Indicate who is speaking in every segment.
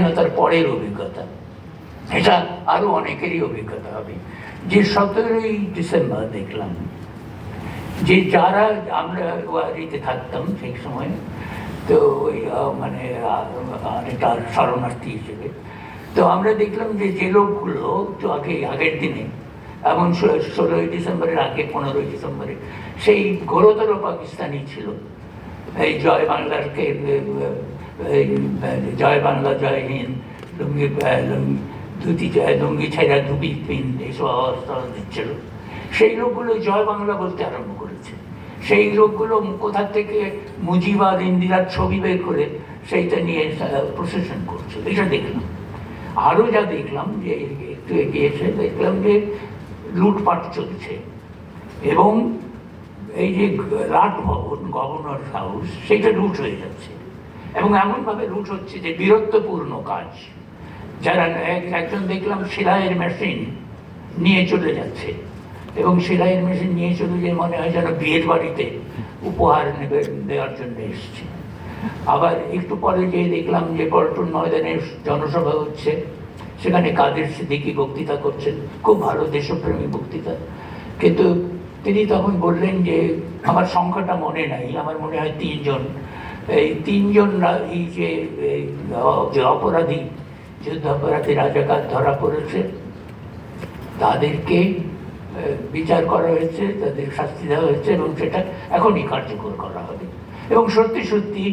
Speaker 1: স্বাধীনতার পরের অভিজ্ঞতা। এটা আরও অনেকেরই অভিজ্ঞতা হবে। যে সতেরোই ডিসেম্বর দেখলাম, যে যারা আমরা ওয়ারিতে থাকতাম সেই সময়, তো ওই মানে অনেকটা শরণার্থী হিসেবে, তো আমরা দেখলাম যে যে লোকগুলো তো আগে, আগের দিনে, এমন ষোলোই ডিসেম্বরের আগে, পনেরোই ডিসেম্বরে, সেই ঘোরতর পাকিস্তানি ছিল। এই জয় বাংলার কে এই জয় বাংলা, জয় হিন্দ। লুঙ্গি ধুতি জয় লুঙ্গি ছেঁড়া ধুবি পিন এইসব আওয়াজ টাওয়াজ দিচ্ছিল। সেই লোকগুলো জয় বাংলা বলতে আরম্ভ করেছে। সেই লোকগুলো কোথা থেকে মুজিবাদ ইন্দিরার ছবি বের করে সেইটা নিয়ে প্রসেশন করছে। এটা দেখলাম। আরও যা দেখলাম যে একটু এগিয়েছে দেখলাম যে লুটপাট চলছে। এবং এই যে রাট ভবন গভর্নর হাউস সেটা লুট হয়ে যাচ্ছে। এবং এমনভাবে লুট হচ্ছে যে বীরত্বপূর্ণ কাজ। যারা এক- একজন দেখলাম সেলাইয়ের মেশিন নিয়ে চলে যাচ্ছে এবং সেলাইয়ের মেশিন নিয়ে চলে যে মনে হয় যেন বিয়ের বাড়িতে উপহার নেবে, দেওয়ার জন্য এসছে। আবার একটু পরে গিয়ে দেখলাম যে পল্টন ময়দানে জনসভা হচ্ছে, সেখানে কাদের সিদ্দিকি বক্তৃতা করছেন। খুব ভালো দেশপ্রেমী বক্তৃতা। কিন্তু তিনি তখন বললেন যে, আমার সংখ্যাটা মনে নাই, আমার মনে হয় তিনজন এই তিনজন এই যে যে অপরাধী রাজাকার ধরা পড়েছে, তাদেরকে বিচার করা হয়েছে, তাদের শাস্তি দেওয়া হয়েছে এবং সেটা এখনই কার্যকর করা হবে। এবং সত্যি সত্যি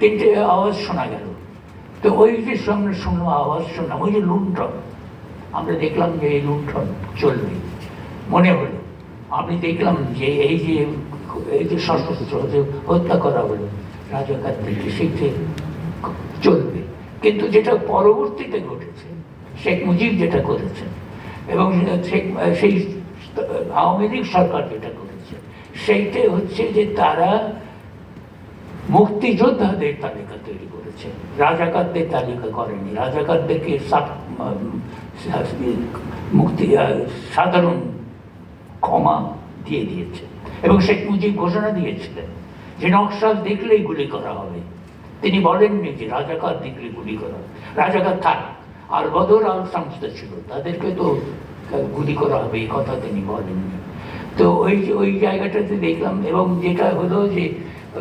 Speaker 1: তিনটে আওয়াজ শোনা গেল। তো ওই যে সঙ্গে শুনলাম আওয়াজ শুনলাম ওই যে লুণ্ঠন, আমরা দেখলাম যে এই লুণ্ঠন চলবে। মনে হলো, আমি দেখলাম যে এই যে এই যে সশস্ত্র হত্যা করা হলো রাজাকারদেরকে সেইটা চলবে। কিন্তু যেটা পরবর্তীতে ঘটেছে, শেখ মুজিব যেটা করেছেন এবং শেখ, সেই আওয়ামী লীগ সরকার যেটা করেছে, সেইটা হচ্ছে যে তারা মুক্তিযোদ্ধাদের তালিকা তৈরি করেছে। রাজাকারদের তালিকা করেনি। রাজাকারদেরকে মুক্তি, সাধারণ ক্ষমা দিয়ে দিয়েছে। এবং শেখ মুজিব ঘোষণা দিয়েছিলেন যে দেখলেই গুলি করা হবে। তিনি বলেননি যে রাজাকার দেখলে গুলি করা হবে। রাজাকার থাক আর বদর আল সংস্থা ছিল তাদেরকে তো গুলি করা হবে এই কথা তিনি বলেননি। তো ওই যে ওই জায়গাটাতে দেখলাম এবং যেটা হলো যে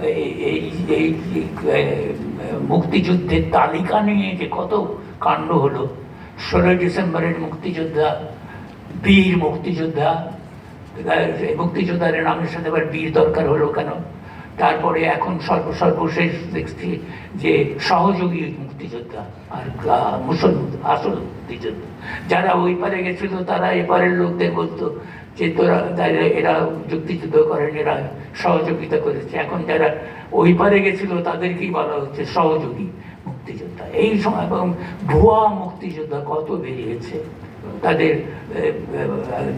Speaker 1: এই- এই মুক্তিযুদ্ধের তালিকা নিয়ে যে কত কাণ্ড হলো ষোলোই ডিসেম্বরের মুক্তিযোদ্ধা বীর মুক্তিযোদ্ধা আহ, মুক্তিযোদ্ধাদের নামের সাথে আবার বীর দরকার হলো কেন? তারপরে এখন সর্ব সর্বশেষ দেখছি যে সহযোগী মুক্তিযোদ্ধা আর মুসলমান, আসল মুক্তিযোদ্ধা। যারা ওই পারে গেছিল, তারা এপারের লোকদের বলতো যে তোরা এরা যুক্তিযুদ্ধ করেন এরা সহযোগিতা করেছে। এখন যারা ওই পারে গেছিল, তাদেরকেই বলা হচ্ছে সহযোগী মুক্তিযোদ্ধা। এই সময় এবং ভুয়া মুক্তিযোদ্ধা কত বেরিয়েছে? তাদের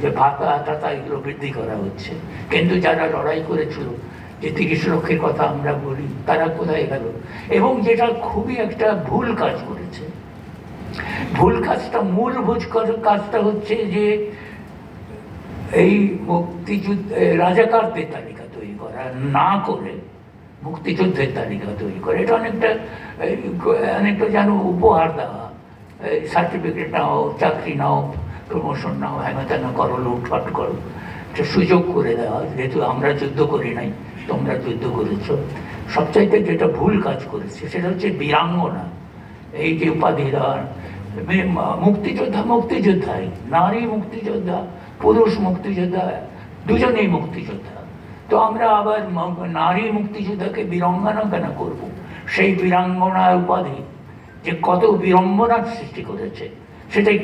Speaker 1: যে ভাতা টাতা এগুলো বৃদ্ধি করা হচ্ছে। কিন্তু যারা লড়াই করেছিল যে তিরিশ লক্ষের কথা আমরা বলি, তারা কোথায় গেল? এবং যেটা খুবই একটা ভুল কাজ করেছে। ভুল কাজটা, মূল ভুল কাজ- কাজটা হচ্ছে যে এই মুক্তিযুদ্ধ রাজাকারদের তালিকা তৈরি করা, না করে মুক্তিযুদ্ধের তালিকা তৈরি করে। এটা অনেকটা অনেকটা যেন উপহার দেওয়া। সার্টিফিকেট নাও, চাকরি নাও প্রমোশন নাও হ্যামাতানা করো, লুটপাট করো। একটা সুযোগ করে দেওয়া, যেহেতু আমরা যুদ্ধ করি নাই। তোমরা যুদ্ধ করেছ। সবচাইতে যেটা ভুল কাজ করেছে, সেটা হচ্ছে বীরাঙ্গনা। এই যে উপাধি দেওয়ার মুক্তিযোদ্ধা মুক্তিযোদ্ধাই, নারী মুক্তিযোদ্ধা, পুরুষ মুক্তিযোদ্ধা, দুজনেই মুক্তিযোদ্ধা। তো আমরা আবার নারী মুক্তিযোদ্ধাকে বীরঙ্গনা কেন করব? সেই বীরাঙ্গনা উপাধি যে কত বিড়ম্বনার সৃষ্টি করেছে সেটাই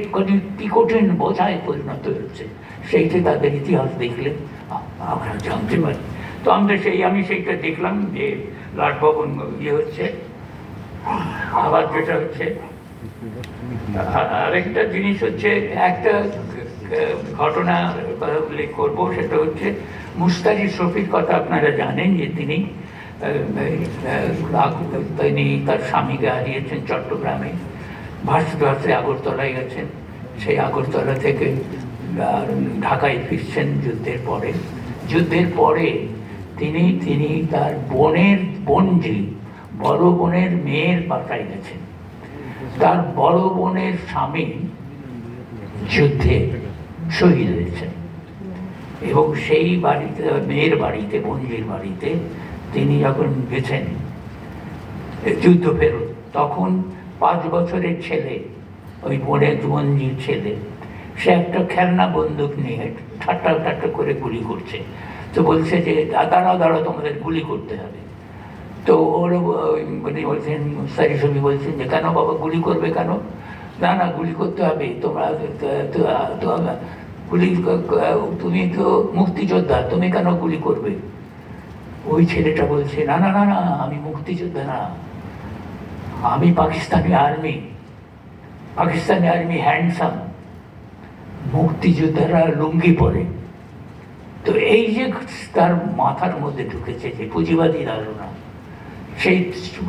Speaker 1: কি কঠিন বোঝায় পরিণত হয়েছে। সেইটি তাদের ইতিহাস দেখলে আমরা জানতে পারি। তো আমরা সেই, আমি সেইটা দেখলাম যে লাটভবন ইয়ে হচ্ছে, আবার যেটা হচ্ছে। আরেকটা জিনিস হচ্ছে, একটা ঘটনা উল্লেখ করব, সেটা হচ্ছে মুস্তারি শফির কথা আপনারা জানেন যে তিনি তিনি তার স্বামীকে হারিয়েছেন চট্টগ্রামে ভাসতে আগরতলায় গেছেন। সেই আগরতলা থেকে ঢাকায় ফিরছেন যুদ্ধের পরে। যুদ্ধের পরে তিনি তিনি তার বোনের বোন যে বড় বোনের মেয়ের বাসায় গেছেন। তার বড় বোনের স্বামী যুদ্ধে শহীদ হয়েছেন। এবং সেই বাড়িতে, মেয়ের বাড়িতে বঞ্জির বাড়িতে তিনি যখন গেছেন, যুদ্ধ ফেরত, তখন পাঁচ বছরের ছেলে, ওই বোনের বঞ্জির ছেলে, সে একটা খেলনা বন্দুক নিয়ে ঠাট্টা ঠাট্টা করে গুলি করছে। তো বলছে যে, দাঁড়াও দাঁড়াও তোমাদের গুলি করতে হবে। তো ওর ওই বলছেন সারি ছবি বলছেন যে, কেন বাবা, গুলি করবে কেন? না না, গুলি করতে হবে। তোমরা, তো- গুলি তুমি তো মুক্তিযোদ্ধা, তুমি কেন গুলি করবে? ওই ছেলেটা বলছে, না না না না, আমি মুক্তিযোদ্ধা না। আমি Pakistani army. Pakistani army handsome. মুক্তিযোদ্ধারা লুঙ্গি পরে। তো এই যে তার মাথার মধ্যে ঢুকেছে যে পুঁজিবাদী ধারণা, সেই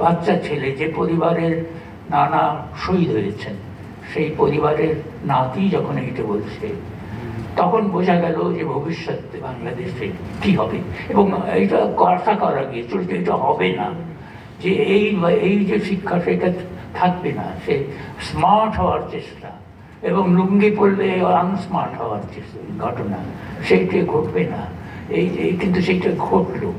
Speaker 1: বাচ্চা ছেলে যে পরিবারের নানা শহীদ হয়েছেন, সেই পরিবারের নাতি যখন এইটা বলছে, তখন বোঝা গেল যে ভবিষ্যতে বাংলাদেশে কি হবে এবং এইটা আশা করা গিয়েছিল যে এটা হবে না, যে এই এই যে শিক্ষা সেটা থাকবে না, সে স্মার্ট হওয়ার চেষ্টা। এবং লুঙ্গি পরলে আনস্মার্ট হওয়ার ঘটনা, সেইটা ঘটবে না। এই এই কিন্তু সেইটা ঘটলো।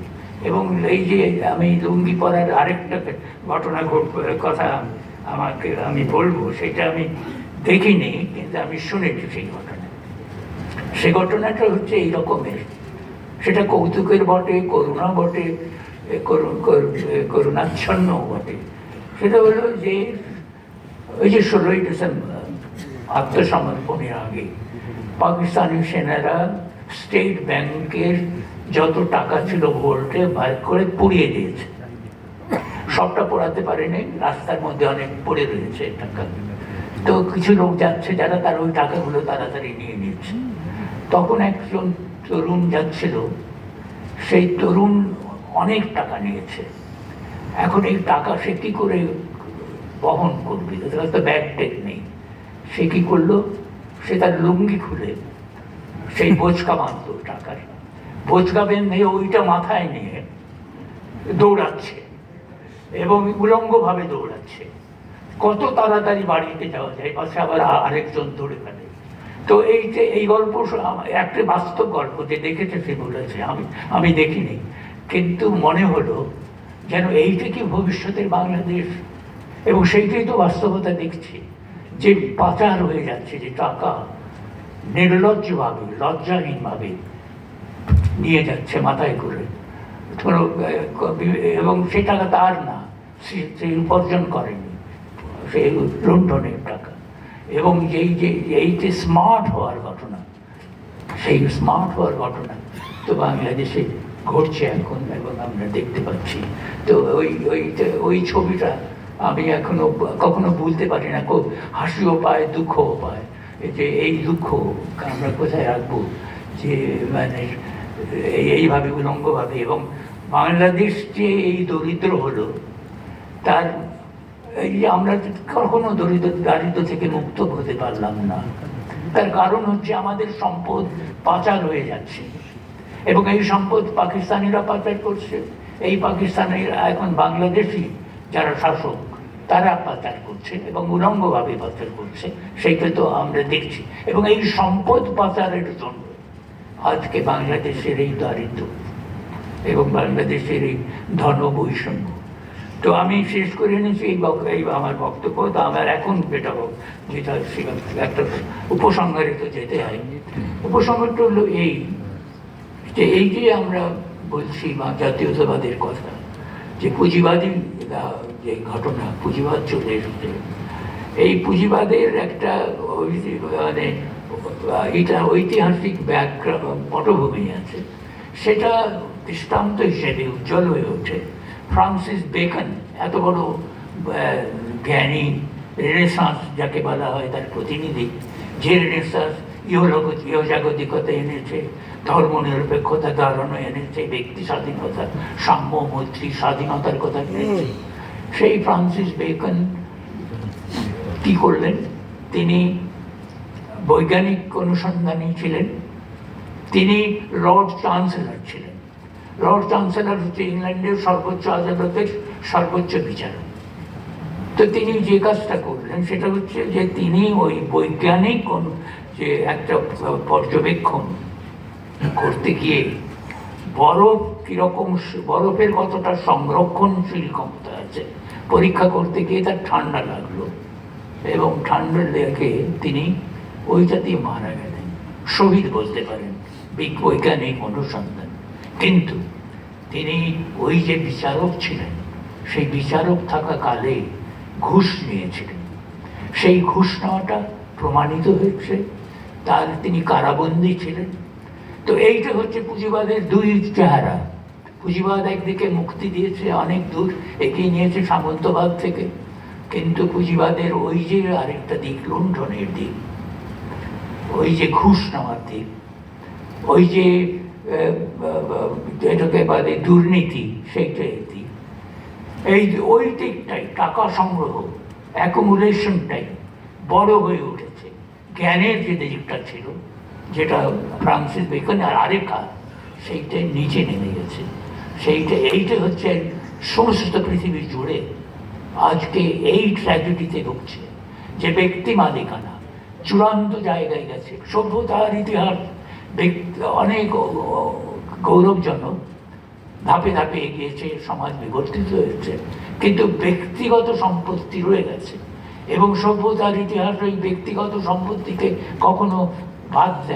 Speaker 1: এবং এই যে আমি লুঙ্গি পরার আরেকটা ঘটনা ঘট- কথা আমাকে, আমি বলব, সেটা আমি দেখিনি, কিন্তু আমি শুনেছি সেই ঘটনা। সে ঘটনাটা হচ্ছে এই রকমের সেটা কৌতুকের বটে, করুণা বটে, এ করু- করু- করুণাচ্ছন্ন বটে। সেটা হলো যে ওই যে ষোলোই ডিসেম্বর আত্মসমর্পণের আগে। পাকিস্তানি সেনারা স্টেট ব্যাংকের যত টাকা ছিল ভোল্টে বার করে পুড়িয়ে দিয়েছে। সবটা পড়াতে পারেনি, রাস্তার মধ্যে অনেক পড়ে রয়েছে টাকা। তো কিছু লোক যাচ্ছে যারা তার ওই টাকাগুলো তাড়াতাড়ি নিয়ে নিচ্ছে। তখন একজন তরুণ যাচ্ছিল, সেই তরুণ অনেক টাকা নিয়েছে। এখন এই টাকা সে কি করে বহন করবে? তো ব্যাগ টেক নেই। সে কি করল? সে তার লুঙ্গি খুলে সেই বোঝকা বাঁধলো টাকার। বোঝকা বেঁধে ওইটা মাথায় নিয়ে দৌড়াচ্ছে এবং উলঙ্গভাবে দৌড়াচ্ছে। কত তাড়াতাড়ি বাড়িতে যাওয়া যায়, পাশে আবার আরেকজন ধরে ফেলে তো এই যে, এই গল্প একটা বাস্তব গল্প যে দেখেছে সে বলেছে, আমি আমি দেখিনি। কিন্তু মনে হলো যেন এইটা কি ভবিষ্যতের বাংলাদেশ? এবং সেইটাই তো বাস্তবতা দেখছি। যে পাচার হয়ে যাচ্ছে, যে টাকা নির্লজ্জভাবে, লজ্জাহীনভাবে নিয়ে যাচ্ছে মাথায় করে। ধরো এবং সে টাকা তার না, সে সে উপার্জন করেনি সেই লুণ্ঠনের টাকা। এবং যেই, যে, এই যে স্মার্ট হওয়ার ঘটনা, সেই স্মার্ট হওয়ার ঘটনা তো বাংলাদেশে ঘটছে এখন এবং আমরা দেখতে পাচ্ছি। তো ওই ওই ওই ছবিটা আমি এখনও কখনো ভুলতে পারি না। হাসিও পায়, দুঃখও পায়। যে এই দুঃখ আমরা কোথায় রাখব? যে মানে এইভাবে, উলঙ্গভাবে। এবং বাংলাদেশ যে এই দরিদ্র হলো, তার এই আমরা কখনো দরিদ্র, দারিদ্র থেকে মুক্ত হতে পারলাম না। তার কারণ হচ্ছে আমাদের সম্পদ পাচার হয়ে যাচ্ছে। এবং এই সম্পদ পাকিস্তানিরা পাচার করছে। এই পাকিস্তানের এখন বাংলাদেশি যারা শাসক, তারা পাচার করছে এবং উলঙ্গভাবে পাচার করছে, সেইটা তো আমরা দেখছি। এবং এই সম্পদ পাচারের জন্য আজকে বাংলাদেশের এই দারিদ্র এবং বাংলাদেশের এই ধন বৈষম্য তো আমি শেষ করে এনেছি এই এই আমার বক্তব্য। তো আমার এখন যেটা যেটা একটা উপসংহারে তো যেতে হয় উপসংহারটা হলো এই, যে এই যে আমরা বলছি বা জাতীয়তাবাদের কথা যে পুঁজিবাদী যে ঘটনা, পুঁজিবাদ চলে এসেছে। এই পুঁজিবাদের একটা মানে এটা ঐতিহাসিক ব্যাকগ্রাউন্ড, পটভূমি আছে। সেটা দৃষ্টান্ত হিসেবে উজ্জ্বল হয়ে ওঠে। ফ্রান্সিস বেকন, এত বড় জ্ঞানী, রেনেসাঁস যাকে বলা হয় তার প্রতিনিধি, যে রেনেসাঁস ইহলোক ইহজাগতিকতা এনেছে ধর্ম নিরপেক্ষতা ধারণা এনেছে ব্যক্তি স্বাধীনতা সাম্য মৈত্রী স্বাধীনতার কথা এনেছে সেই ফ্রান্সিস বেকন কি করলেন? তিনি বৈজ্ঞানিক অনুসন্ধানী ছিলেন। তিনি লর্ড চ্যান্সেলর ছিলেন। লর্ড চ্যান্সেলর হচ্ছে ইংল্যান্ডের সর্বোচ্চ আদালতের সর্বোচ্চ বিচারক। তো তিনি যে কাজটা করলেন সেটা হচ্ছে যে তিনি ওই বৈজ্ঞানিক যে একটা পর্যবেক্ষণ করতে গিয়ে বরফ কীরকম বরফের কতটা সংরক্ষণশীল ক্ষমতা আছে, পরীক্ষা করতে গিয়ে তার ঠান্ডা লাগল এবং ঠান্ডা লেগে তিনি ওইটাতেই মারা গেলেন। শহীদ বলতে পারেন বৈজ্ঞানিক অনুসন্ধান। কিন্তু তিনি ওই যে বিচারক ছিলেন, সেই বিচারক থাকা কালে ঘুষ নিয়েছিলেন। সেই ঘুষ নেওয়াটা প্রমাণিত হয়েছে। তার তিনি কারাবন্দী ছিলেন। তো এইটা হচ্ছে পুঁজিবাদের দুই চেহারা। পুঁজিবাদ একদিকে মুক্তি দিয়েছে অনেক দূর, এগিয়ে নিয়েছে সামন্তবাদ থেকে। কিন্তু পুঁজিবাদের ওই যে আরেকটা দিক, লুণ্ঠনের দিক, ওই যে ঘুষ নেওয়ার দিক, ওই যে যেটাকে বাদে দুর্নীতি, সেইটাই দিক। এই যে ওই দিকটাই, টাকা সংগ্রহ অ্যাকুমুলেশনটাই বড় হয়ে উঠেছে। জ্ঞানের যে দিকটা ছিল যেটা ফ্রান্সিস বেকন আর আরেকা সেইটাই নিচে নেমে গেছে। সেইটা, এইটা হচ্ছে সমস্ত পৃথিবী জুড়ে আজকে এই ট্র্যাজেডিতে ঢুকছে যে ব্যক্তি মালিকানা, চূড়ান্ত জায়গায় গেছে। সভ্যতার ইতিহাস অনেক গৌরবজনক, ধাপে ধাপে এগিয়েছে, সমাজ বিবর্তিত হয়েছে। কিন্তু ব্যক্তিগত সম্পত্তি রয়ে গেছে। এবং সভ্যতার ইতিহাস ওই ব্যক্তিগত সম্পত্তিকে কখনো বাদ দেয়